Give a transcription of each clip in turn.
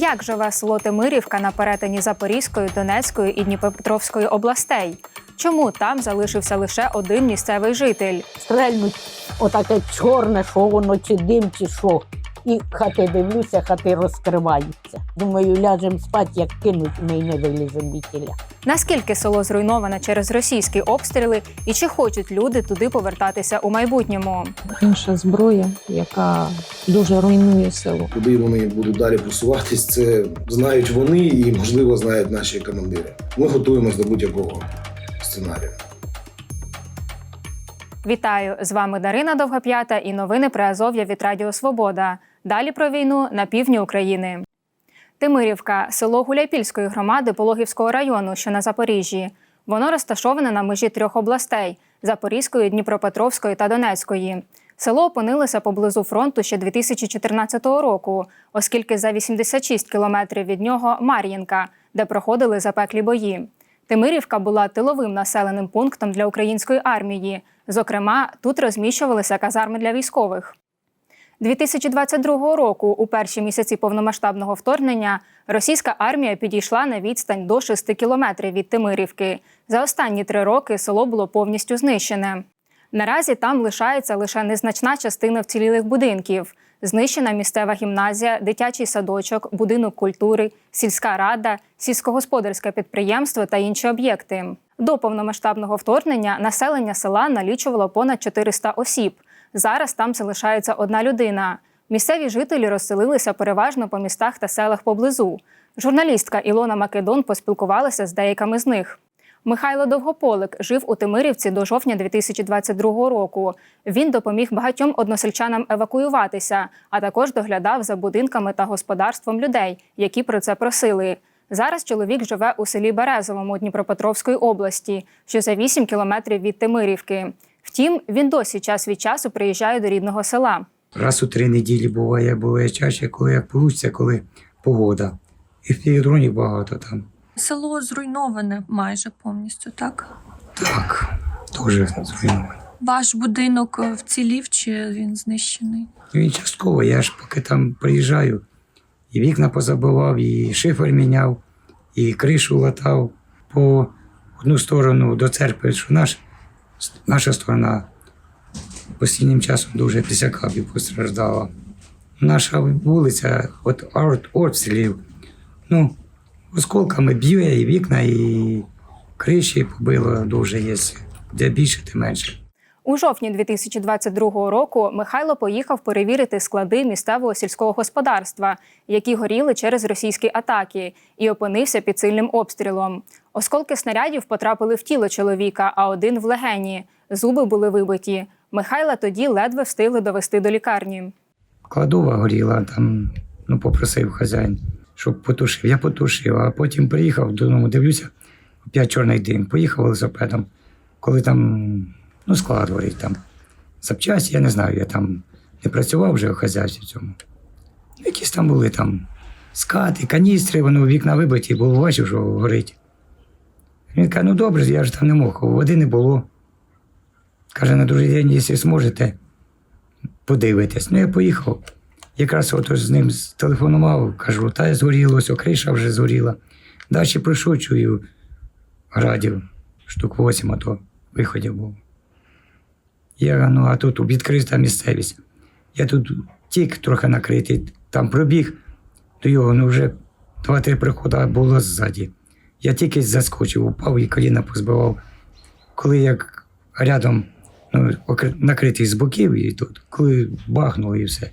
Як живе село Тимирівка на перетині Запорізької, Донецької і Дніпропетровської областей? Чому там залишився лише один місцевий житель? стрельнуть отаке чорне, що воно, чи дим, чи що. І хати дивлюся, хати розкриваються. Думаю, ляжемо спати, як кинуть, ми не виліземо тіля. Наскільки село зруйноване через російські обстріли, і чи хочуть люди туди повертатися у майбутньому? інша зброя, яка дуже руйнує село. Куди вони будуть далі просуватись, це знають вони і, можливо, знають наші командири. Ми готуємось до будь-якого сценарію. Вітаю! З вами Дарина Довгоп'ята і новини про Азов'я від Радіо Свобода. Далі про війну на півдні України. Тимирівка село Гуляйпільської громади Пологівського району, що на Запоріжжі. Воно розташоване на межі трьох областей Запорізької, Дніпропетровської та Донецької. Село опинилося поблизу фронту ще 2014 року, оскільки за 86 кілометрів від нього Мар'їнка, де проходили запеклі бої. Тимирівка була тиловим населеним пунктом для української армії. Зокрема, тут розміщувалися казарми для військових. 2022 року, у перші місяці повномасштабного вторгнення, російська армія підійшла на відстань до 6 кілометрів від Тимирівки. За останні три роки село було повністю знищене. Наразі там лишається лише незначна частина вцілілих будинків. Знищена місцева гімназія, дитячий садочок, будинок культури, сільська рада, сільськогосподарське підприємство та інші об'єкти. До повномасштабного вторгнення населення села налічувало понад 400 осіб. Зараз там залишається одна людина. Місцеві жителі розселилися переважно по містах та селах поблизу. Журналістка Ілона Македон поспілкувалася з деякими з них. Михайло Довгополик жив у Тимирівці до жовтня 2022 року. Він допоміг багатьом односельчанам евакуюватися, а також доглядав за будинками та господарством людей, які про це просили. Зараз чоловік живе у селі Березовому Дніпропетровської області, що за 8 кілометрів від Тимирівки. Втім, він досі час від часу приїжджає до рідного села. Раз у три неділі буває, буває чаще, коли як вийде, коли погода. І в дронів багато там. Село зруйноване майже повністю, так? Так, дуже зруйновано. Ваш будинок е, вцілів чи він знищений? Він частково, я ж поки там приїжджаю, і вікна позабивав, і шифер міняв, і кришу латав по одну сторону до церкви, що наш, наша сторона останнім часом дуже після капів постраждала. Наша вулиця, от арт обстрілів, ну, осколками б'є і вікна, і криші побило дуже є. Де більше, тим менше. У жовтні 2022 року Михайло поїхав перевірити склади місцевого сільського господарства, які горіли через російські атаки, і опинився під сильним обстрілом. Осколки снарядів потрапили в тіло чоловіка, а один в легені. Зуби були вибиті. Михайла тоді ледве встигли довести до лікарні. Кладова горіла, там ну, попросив хазяїн, щоб потушив. Я потушив, а потім приїхав додому, дивлюся, опять чорний дим. Поїхав велосипедом, коли там ну, склад горить там. Запчасті, я не знаю, я там не працював вже у хазяйстві цьому. Якісь там були там скати, каністри, воно вікна вибиті, було бачив, що горить. Він каже, ну добре, я ж там не мог, води не було. Каже, на другий день, якщо зможете, подивитись. Ну, я поїхав. Якраз от з ним телефонував, кажу, та згоріло, ось, криша вже згоріла. Далі прийшов, чую, градів, штук 8, а то виходів був. Я ну, а тут відкрита місцевість. Я тут тік трохи накритий, там пробіг до його, ну вже два-три приходи було ззаді. Я тільки заскочив, упав і коліна позбивав. Коли як рядом ну, накритий з боків, і тут, коли бахнуло і все,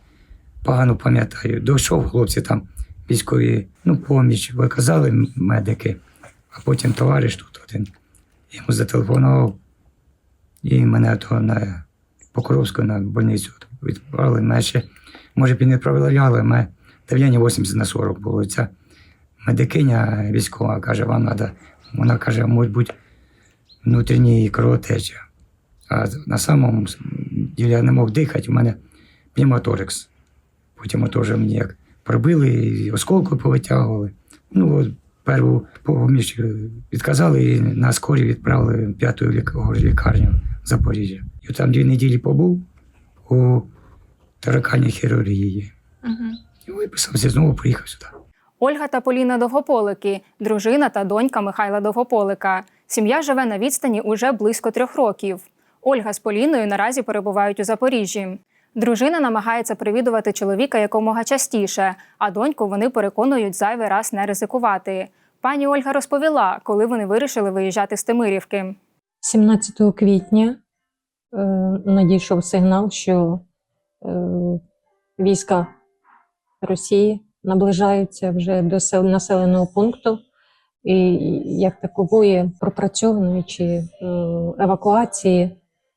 погано пам'ятаю. Дійшов хлопці там військові, ну, поміч, виказали медики, а потім товариш тут один. Йому зателефонував, і мене то на Покровську на больницю відправили. Мене ще, може б і не відправили, але мене давлення 80 на 40 було. Ця медикиня військова каже, вам треба, вона каже, може бути внутрішній кровотеча. А на самому ділі я не мог дихати, у мене пневмоторикс. Потім теж мені як пробили, і осколку повитягували. Ну, от перву поміч відказали і на скорі відправили в п'яту лік- лікарню Запоріжжя. І там дві неділі побув у тараканій хірургії. Угу. І виписався, знову приїхав сюди. Ольга та Поліна Довгополики, дружина та донька Михайла Довгополика. Сім'я живе на відстані уже близько трьох років. Ольга з Поліною наразі перебувають у Запоріжжі. Дружина намагається привідувати чоловіка якомога частіше, а доньку вони переконують зайвий раз не ризикувати. Пані Ольга розповіла, коли вони вирішили виїжджати з Тимирівки. 17 квітня е, надійшов сигнал, що е, війська Росії наближаються вже до сел- населеного пункту, і як такової пропрацьованої чи е, евакуації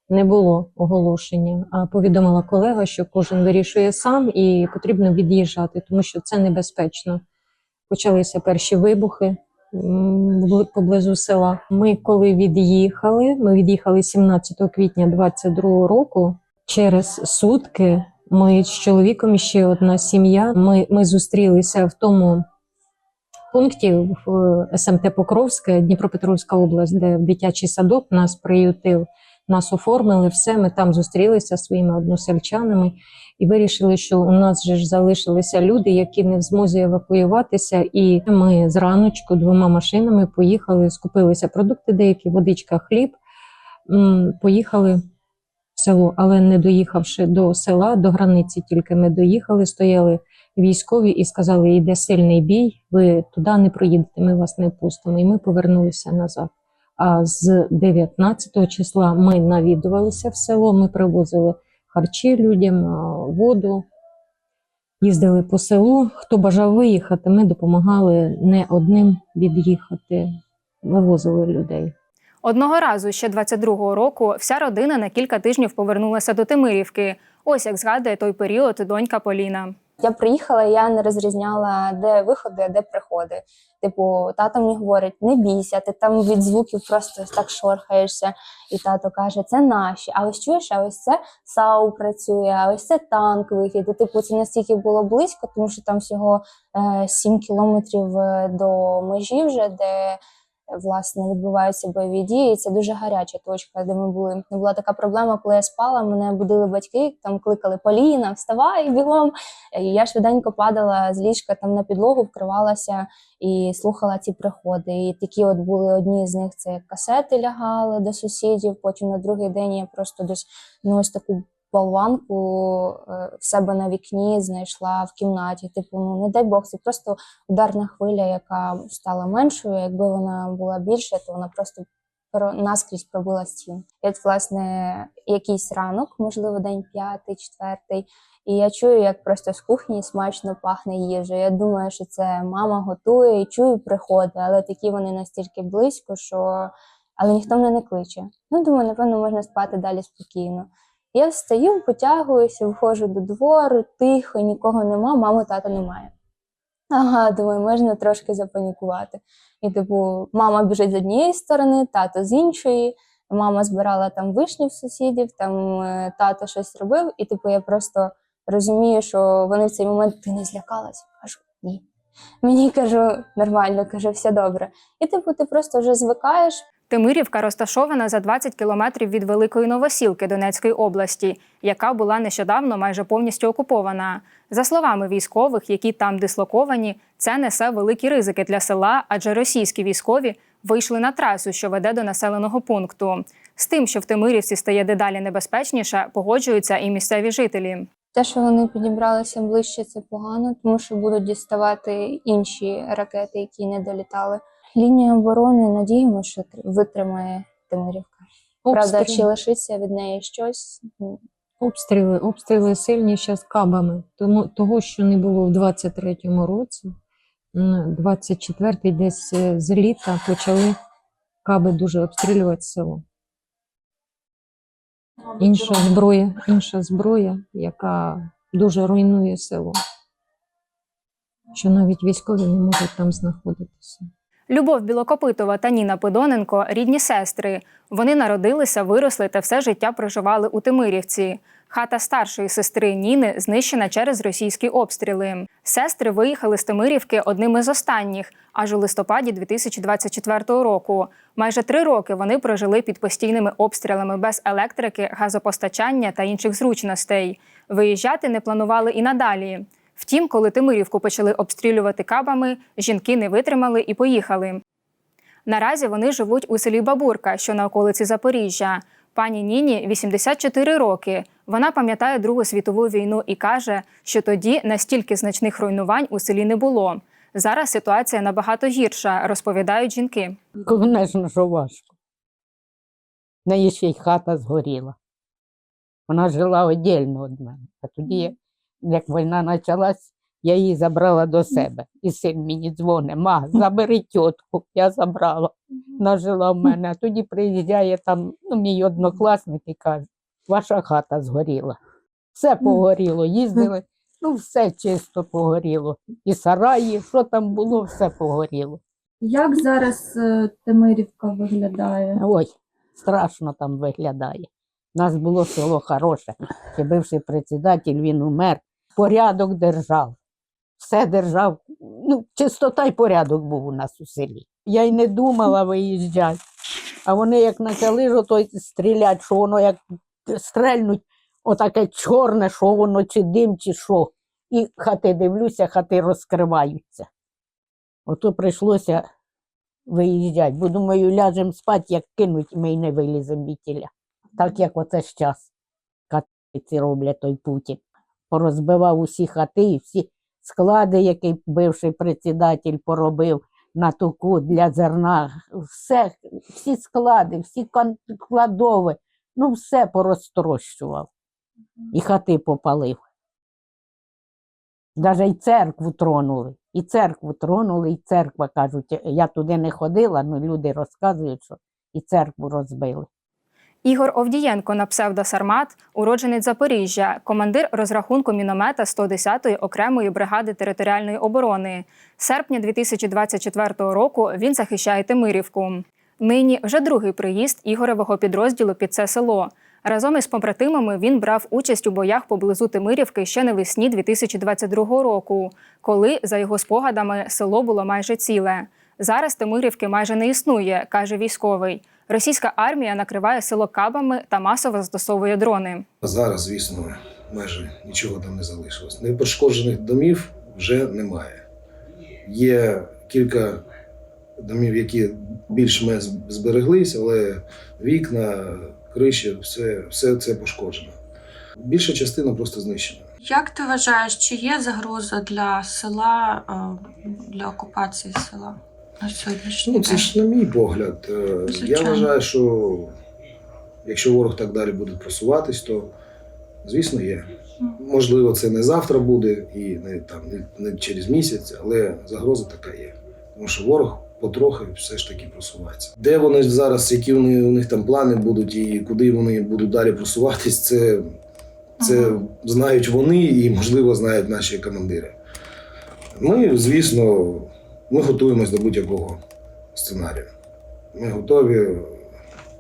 не було оголошення. А повідомила колега, що кожен вирішує сам і потрібно від'їжджати, тому що це небезпечно. Почалися перші вибухи поблизу села. Ми коли від'їхали, ми від'їхали 17 квітня 22 року. Через сутки ми з чоловіком ще одна сім'я. Ми, ми зустрілися в тому пункті в СМТ Покровське, Дніпропетровська область, де дитячий садок нас приютив, нас оформили все. Ми там зустрілися своїми односельчанами і вирішили, що у нас же ж залишилися люди, які не в змозі евакуюватися. І ми зраночку двома машинами поїхали, скупилися продукти, деякі водичка, хліб. Поїхали село, але не доїхавши до села, до границі тільки ми доїхали, стояли військові і сказали: йде сильний бій, ви туди не проїдете, ми вас не пустимо. І ми повернулися назад. А з 19 числа ми навідувалися в село, ми привозили харчі людям, воду. Їздили по селу. Хто бажав виїхати, ми допомагали не одним від'їхати, вивозили людей. Одного разу ще 22-го року вся родина на кілька тижнів повернулася до Тимирівки. Ось як згадує той період донька Поліна. Я приїхала, я не розрізняла, де виходи, а де приходи. Типу, тато мені говорить: не бійся, ти там від звуків просто так шорхаєшся. І тато каже, це наші. А ось чуєш, а ось це САУ працює, а ось це танк вихід. І, типу, це настільки було близько, тому що там всього е, 7 кілометрів е, до межі вже, де власне відбуваються бойові дії. Це дуже гаряча точка, де ми були. Не Була така проблема, коли я спала, мене будили батьки, там кликали Поліна, вставай бігом. Я швиденько падала з ліжка там на підлогу, вкривалася і слухала ці приходи. І такі от були одні з них це касети лягали до сусідів. Потім на другий день я просто десь ну, ось таку болванку е, в себе на вікні знайшла в кімнаті. Типу, ну не дай Бог, це просто ударна хвиля, яка стала меншою. Якби вона була більше, то вона просто про наскрізь пробила стін. І от, власне, якийсь ранок, можливо, день п'ятий, четвертий. І я чую, як просто з кухні смачно пахне їжею. Я думаю, що це мама готує і чую приходи, але такі вони настільки близько, що але ніхто мене не кличе. Ну, думаю, напевно, можна спати далі спокійно. Я встаю, потягуюся, виходжу до двору, тихо, нікого нема, мами тата немає. Ага, думаю, можна трошки запанікувати. І, типу, мама біжить з однієї сторони, тато з іншої. Мама збирала там вишні в сусідів, там е, тато щось робив, і типу я просто розумію, що вони в цей момент ти не злякалась? Кажу, ні. Мені кажу, нормально, кажу, все добре. І типу, ти просто вже звикаєш, Тимирівка розташована за 20 кілометрів від Великої Новосілки Донецької області, яка була нещодавно майже повністю окупована. За словами військових, які там дислоковані, це несе великі ризики для села, адже російські військові вийшли на трасу, що веде до населеного пункту. З тим, що в Тимирівці стає дедалі небезпечніше, погоджуються і місцеві жителі. Те, що вони підібралися ближче, це погано, тому що будуть діставати інші ракети, які не долітали. Лінія оборони, надіємося, що витримає Тимирівка. Правда, чи лишиться від неї щось? Обстріли, обстріли сильні ще з кабами. Тому того, що не було в 23-му році, м, 24-й десь е, з літа почали каби дуже обстрілювати село. Інша зброя, інша зброя, яка дуже руйнує село. Що навіть військові не можуть там знаходитися. Любов Білокопитова та Ніна Пидоненко рідні сестри. Вони народилися, виросли та все життя проживали у Тимирівці. Хата старшої сестри Ніни знищена через російські обстріли. Сестри виїхали з Тимирівки одним із останніх, аж у листопаді 2024 року. Майже три роки вони прожили під постійними обстрілами без електрики, газопостачання та інших зручностей. Виїжджати не планували і надалі. Втім, коли Тимирівку почали обстрілювати кабами, жінки не витримали і поїхали. Наразі вони живуть у селі Бабурка, що на околиці Запоріжжя. Пані Ніні 84 роки. Вона пам'ятає Другу світову війну і каже, що тоді настільки значних руйнувань у селі не було. Зараз ситуація набагато гірша, розповідають жінки. Звісно, що важко. В неї ще й хата згоріла. Вона жила віддільно від мене. А тоді, як- війна почалась, я її забрала до себе. І син мені дзвонить, ма, забери тітку. Я забрала. Вона жила в мене. А тоді приїжджає там ну, мій однокласник і каже, ваша хата згоріла. Все погоріло, їздили, ну все чисто погоріло. І сараї, що там було, все погоріло. Як зараз е, Тимирівка виглядає? Ой, страшно там виглядає. У нас було село хороше. Ще бивший председатель, він умер. Порядок держав. Все держав. Ну, чистота й порядок був у нас у селі. Я й не думала виїжджати. А вони як почали ж ото стріляти, що воно як стрельнуть, отаке чорне, що воно, чи дим, чи що. І хати дивлюся, хати розкриваються. Ото прийшлося виїжджати, бо думаю, ляжемо спати, як кинуть, ми й не виліземо від тіля. Так як оце ж час катиці роблять той Путін. Порозбивав усі хати, і всі склади, які бивший председатель поробив на туку для зерна, все, всі склади, всі кладови, ну все порозтрощував. І хати попалив. Даже й церкву тронули. І церкву тронули, і церква кажуть, я туди не ходила, але люди розказують, що і церкву розбили. Ігор Овдієнко на псевдо Сармат, уродженець Запоріжжя, командир розрахунку міномета 110-ї окремої бригади територіальної оборони. Серпня 2024 року він захищає Тимирівку. Нині вже другий приїзд Ігоревого підрозділу під це село. Разом із побратимами він брав участь у боях поблизу Тимирівки ще навесні 2022 року, коли, за його спогадами, село було майже ціле. Зараз Тимирівки майже не існує, каже військовий. Російська армія накриває село кабами та масово застосовує дрони. Зараз, звісно, майже нічого там не залишилось. Непошкоджених домів вже немає. Є кілька домів, які більш-менш збереглись, але вікна, криші, все, все це пошкоджено. Більша частина просто знищена. Як ти вважаєш, чи є загроза для села, е, для окупації села на сьогоднішній Ну, день? це ж на мій погляд. Е, Я Звичайно. вважаю, що якщо ворог так далі буде просуватись, то звісно є. Можливо, це не завтра буде і не там не, не через місяць, але загроза така є. Тому що ворог потрохи все ж таки просувається. Де вони зараз, які вони, у них там плани будуть і куди вони будуть далі просуватись, це, це Ага. знають вони і, можливо, знають наші командири. Ми, звісно, ми готуємось до будь-якого сценарію. Ми готові,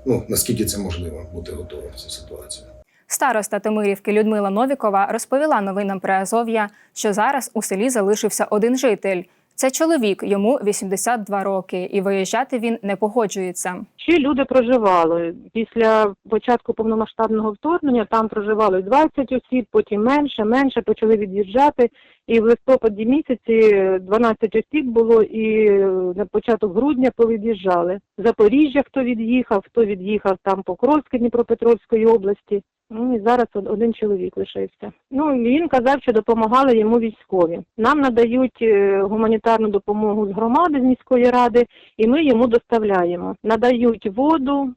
ну, наскільки це можливо, бути готовим в ситуацію. ситуації. Староста Тимирівки Людмила Новікова розповіла новинам Приазов'я, що зараз у селі залишився один житель. Це чоловік, йому 82 роки, і виїжджати він не погоджується. Ще люди проживали. Після початку повномасштабного вторгнення там проживало 20 осіб, потім менше, менше почали від'їжджати. І в листопаді місяці 12 осіб було, і на початок грудня повід'їжджали. Запоріжжя хто від'їхав, хто від'їхав там Покровське Дніпропетровської області. Ну і зараз один чоловік лишився. Ну він казав, що допомагали йому військові. Нам надають е, гуманітарну допомогу з громади з міської ради і ми йому доставляємо. Надають воду,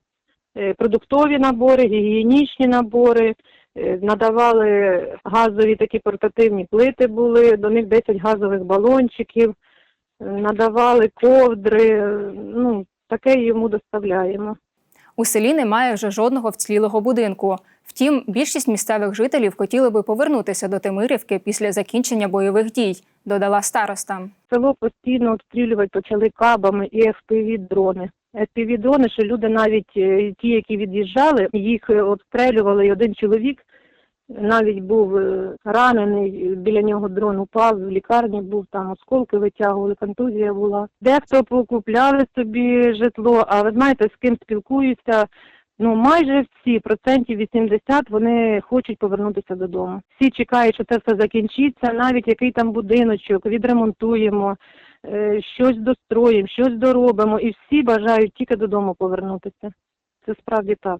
е, продуктові набори, гігієнічні набори, е, надавали газові такі портативні плити були, до них 10 газових балончиків, надавали ковдри, ну, таке йому доставляємо. У селі немає вже жодного вцілілого будинку. Втім, більшість місцевих жителів хотіли би повернутися до Тимирівки після закінчення бойових дій, додала староста. Село постійно обстрілювати почали кабами і FPV-дрони. FPV-дрони, що люди навіть е, ті, які від'їжджали, їх обстрілювали. обстрелювали, і один чоловік навіть був е, ранений, біля нього дрон упав, в лікарні був, там осколки витягували, контузія була. Дехто покупляли собі житло, а ви знаєте, з ким спілкуюся, Ну, майже всі, процентів 80, вони хочуть повернутися додому. Всі чекають, що це все закінчиться, навіть який там будиночок, відремонтуємо, е, щось достроїмо, щось доробимо, і всі бажають тільки додому повернутися. Це справді так.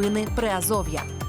Новини Приазов'я.